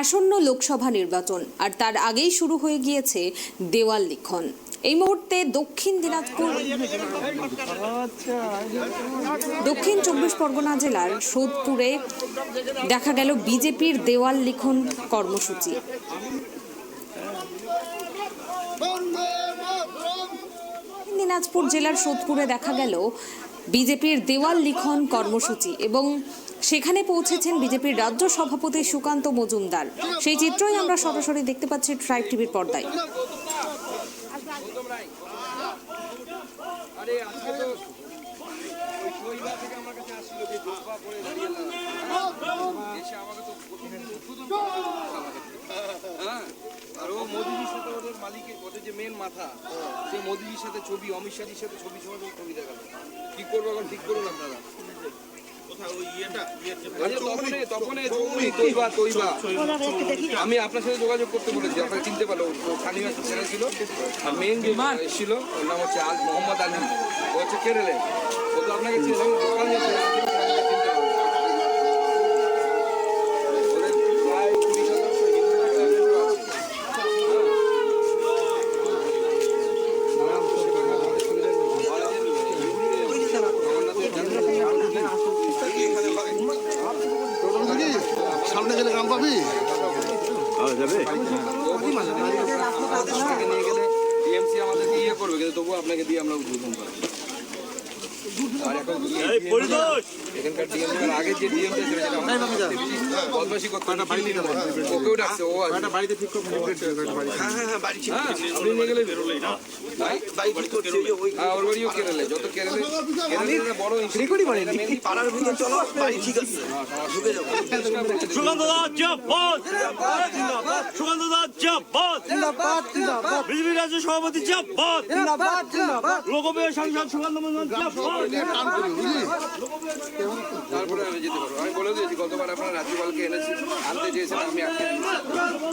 আসন্ন লোকসভা নির্বাচন, আর তার আগেই শুরু হয়ে গিয়েছে দেওয়াল লিখন। এই মুহূর্তে দক্ষিণ দিনাজপুর দক্ষিণ চব্বিশ পরগনা জেলার সোদপুরে দেখা গেল বিজেপির দেওয়াল লিখন কর্মসূচি। দিনাজপুর জেলার সোদপুরে দেখা গেল বিজেপির দেওয়াল লিখন কর্মসূচি এবং সেখানে পৌঁছেছেন বিজেপির রাজ্য সভাপতি সুকান্ত মজুমদার। সেই চিত্রই আমরা সরাসরি দেখতে পাচ্ছি ট্রাইব টিভির পর্দায়। মেন মাথা সে সাথে ছবি, অমিত শাহের সাথে ছবি সমাজে ছবি দেখাল। কি করব এখন? ঠিক করুন আপনারা। আমি আপনার সাথে যোগাযোগ করতে বলেছি আপনাকে চিনতে পারল। স্থানীয় একটা ছেলে ছিল মেইন মেন যে এসেছিল ওর নাম হচ্ছে আল মোহাম্মদ আলী। ও হচ্ছে কেরলে ও তো আপনাকে চিনলাম ছেলে আমাদের সঙ্গে নিয়ে গেলে ইয়ে করবে কিন্তু তবুও আপনাকে দিয়ে আমরা উদ্বোধন করব এখন এখানকার ডিএমসি আগে যে ডিএমসি ছিল সেটা আমাদের বদমাশি করতে ওকেও ডাকছে ও আসবে। বাড়িতে ঠিক করে হ্যাঁ, আপনি নিয়ে গেলে বেরোলেই না। হ্যাঁ? ওর বাড়িও কেরালে যত কেরালে কেরালে বড় রেকর্ডই মানে পাড়ার ভিতরে চলো বাড়ি ঠিক আছে। সুগন্ধ দাস সুগন্ধ দাস জিন্দাবাদ! বিজেপি রাজ্য সভাপতি জিন্দাবাদ! লোকপ্রিয় সাংসদ সুগন্ধ মন্ডল তারপরে আমি যেতে পারব। আমি বলে দিয়েছি, গতবার আপনার রাজ্যপালকে এনেছি, আনতে চেয়েছেন, আমি আটকে মাদ্রাসা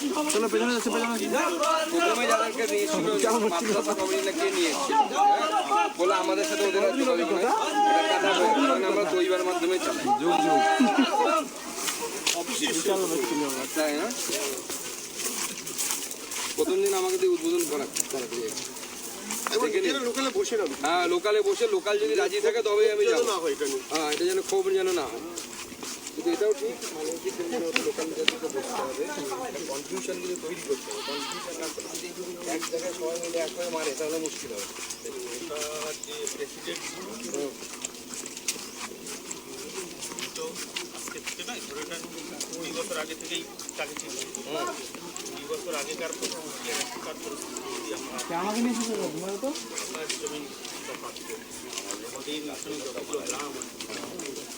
নিয়ে এসেছিল হ্যাঁ? বলে আমাদের সাথে ওদের আমরা দইবার মাধ্যমে চালাই যুগ যুগ তাই না? প্রথম দিন আমাকে দিয়ে উদ্বোধন করা হ্যাঁ লোকালে বসে লোকাল যদি রাজি থাকে তবেই আমি যাব। হ্যাঁ এটা যেন ক্ষোভ যেন না হয়। কিন্তু এটাও ঠিক মানে উচিত যেন লোকাল বসতে হবে। কনফিউশন কিন্তু তৈরি করতে হবে। কনফিউশন না করে যদি এক জায়গায় সবাই মিলে এক করে মারে তাহলে মুশকিল হবে। দুই বছর আগে থেকেই তাকে ছিল দুই বছর আগেকার পরিস্থিতি আর এখনকার পরিস্থিতি যদি আমরা আমার জমিন তফাৎ করি। আমাদের এখানে যতগুলো গ্রাম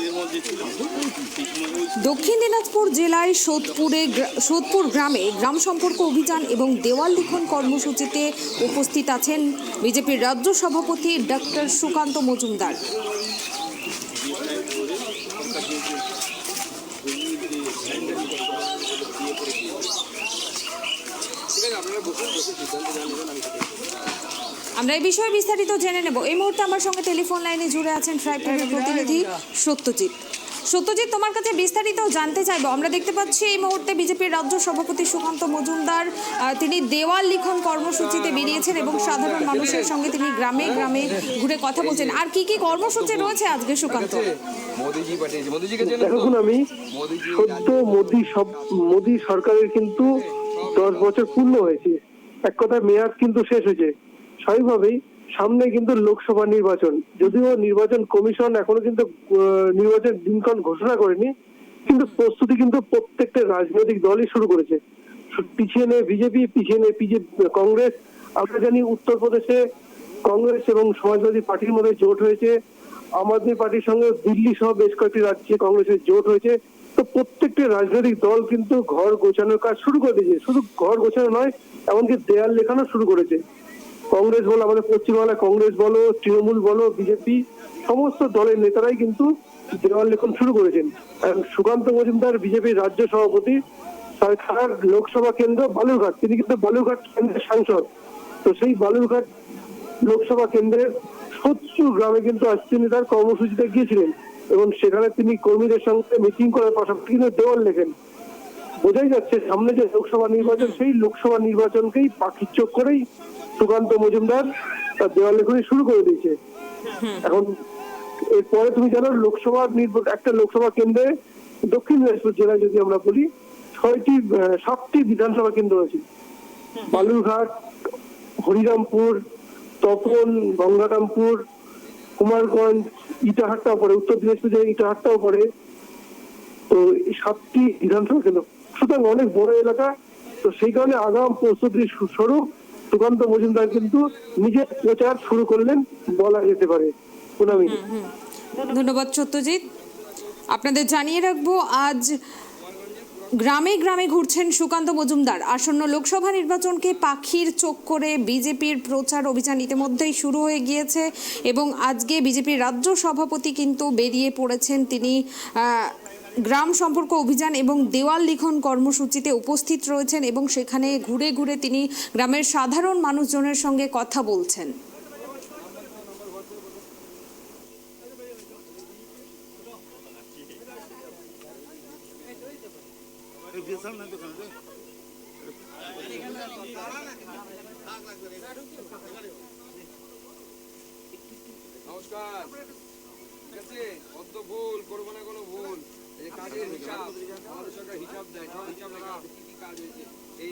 নির্মল যে ছিল, সেই সময় ওই দক্ষিণ দিনাজপুর জেলায় সোদপুরে সোদপুর গ্রামে গ্রাম সম্পর্ক অভিযান এবং দেওয়াল লিখন কর্মসূচিতে উপস্থিত আছেন বিজেপির রাজ্য সভাপতি ডক্টর সুকান্ত মজুমদার ঠিক আছে আপনারা বসুন বসে সিদ্ধান্ত যা নেবেন আমি সেটাই করব। আমরা এই বিষয়ে বিস্তারিত জেনে নেব। এই মুহূর্তে আমার সঙ্গে টেলিফোন লাইনে জুড়ে আছেন ট্রাইব প্রতিনিধি সত্যজিৎ। সত্যজিৎ তোমার কাছে বিস্তারিত জানতে চাইব। আমরা দেখতে পাচ্ছি এই মুহূর্তে বিজেপির রাজ্য সভাপতি সুকান্ত মজুমদার তিনি দেওয়াল লিখন কর্মসূচিতে বেরিয়েছেন এবং সাধারণ মানুষের সঙ্গে তিনি গ্রামে গ্রামে ঘুরে কথা বলছেন। আর কি কি কর্মসূচি রয়েছে আজকে সুকান্ত? দেখুন আমি সদ্য মোদি সব মোদি সরকারের কিন্তু দশ বছর পূর্ণ হয়েছে। এক কথায় মেয়াদ কিন্তু শেষ হয়েছে। স্বাভাবিকভাবেই সামনে কিন্তু লোকসভা নির্বাচন। যদিও নির্বাচন কমিশন এখনও কিন্তু নির্বাচন দিনক্ষণ ঘোষণা করেনি, কিন্তু প্রস্তুতি কিন্তু প্রত্যেকটা রাজনৈতিক দলই শুরু করেছে। পিছিয়ে নেই বিজেপি, পিছিয়ে নেই কংগ্রেস। আমরা জানি উত্তরপ্রদেশে কংগ্রেস এবং সমাজবাদী পার্টির মধ্যে জোট হয়েছে। আম আদমি পার্টির সঙ্গে দিল্লি সহ বেশ কয়েকটি রাজ্যে কংগ্রেসের জোট হয়েছে। তো প্রত্যেকটি রাজনৈতিক দল কিন্তু ঘর গোছানোর কাজ শুরু করে দিয়েছে। শুধু ঘর গোছানো নয়, এমনকি দেয়াল লেখানো শুরু করেছে। কংগ্রেস বলো, আমাদের পশ্চিমবাংলায় কংগ্রেস বলো, তৃণমূল বলো, বিজেপি, সমস্ত দলের নেতারাই কিন্তু দেওয়াল লেখন শুরু করেছেন। সুকান্ত মজুমদার বিজেপির রাজ্য সভাপতি সরকার লোকসভা কেন্দ্র বালুরঘাট। তিনি কিন্তু বালুরঘাট কেন্দ্রের সাংসদ। তো সেই বালুরঘাট লোকসভা কেন্দ্রের সত্তর গ্রামে কিন্তু আজ তিনি তার কর্মসূচিতে গিয়েছিলেন এবং সেখানে তিনি কর্মীদের সঙ্গে মিটিং করার পাশাপাশি কিন্তু দেওয়াল লেখেন। বোঝাই যাচ্ছে, সামনে যে লোকসভা নির্বাচন, সেই লোকসভা নির্বাচনকেই পাখির চোখ করেই সুকান্ত মজুমদার তার দেওয়াল লেখনী শুরু করে দিয়েছে। এখন এরপরে তুমি জানো, লোকসভা একটা লোকসভা কেন্দ্রে দক্ষিণ দিনাজপুর জেলায় যদি আমরা বলি, ছয়টি সাতটি বিধানসভা কেন্দ্র আছে। বালুরঘাট, হরিরামপুর, তপন, গঙ্গারামপুর, কুমারগঞ্জ ইটাহাটটাও পড়ে, উত্তর দিনাজপুর জেলায় ইটাহাটটাও পড়ে। তো সাতটি বিধানসভা কেন্দ্র সুতরাং অনেক বড় এলাকা, তো সেই কারণে আগাম প্রস্তুতির সু- স্বরূপ সুকান্ত মজুমদার কিন্তু নিজের প্রচার শুরু করলেন বলা যেতে পারে। ধন্যবাদ সত্যজিৎ। আপনাদের জানিয়ে রাখব, আজ গ্রামে গ্রামে ঘুরছেন সুকান্ত মজুমদার। আসন্ন লোকসভা নির্বাচনকে পাখির চোখ করে বিজেপির প্রচার অভিযান ইতিমধ্যেই শুরু হয়ে গিয়েছে এবং আজকে বিজেপির রাজ্য সভাপতি কিন্তু বেরিয়ে পড়েছেন তিনি গ্রাম সম্পর্ক অভিযান এবং দেওয়াল লিখন কর্মসূচিতে উপস্থিত রয়েছেন এবং সেখানে ঘুরে ঘুরে তিনি গ্রামের সাধারণ মানুষজনের সঙ্গে কথা বলছেন। নমস্কার। অত ভুল, করব না কোনো ভুল? কাজের হিসাব আমাদের সরকার হিসাব দেয় সব হিসাব লেখা কি কাজ হয়েছে।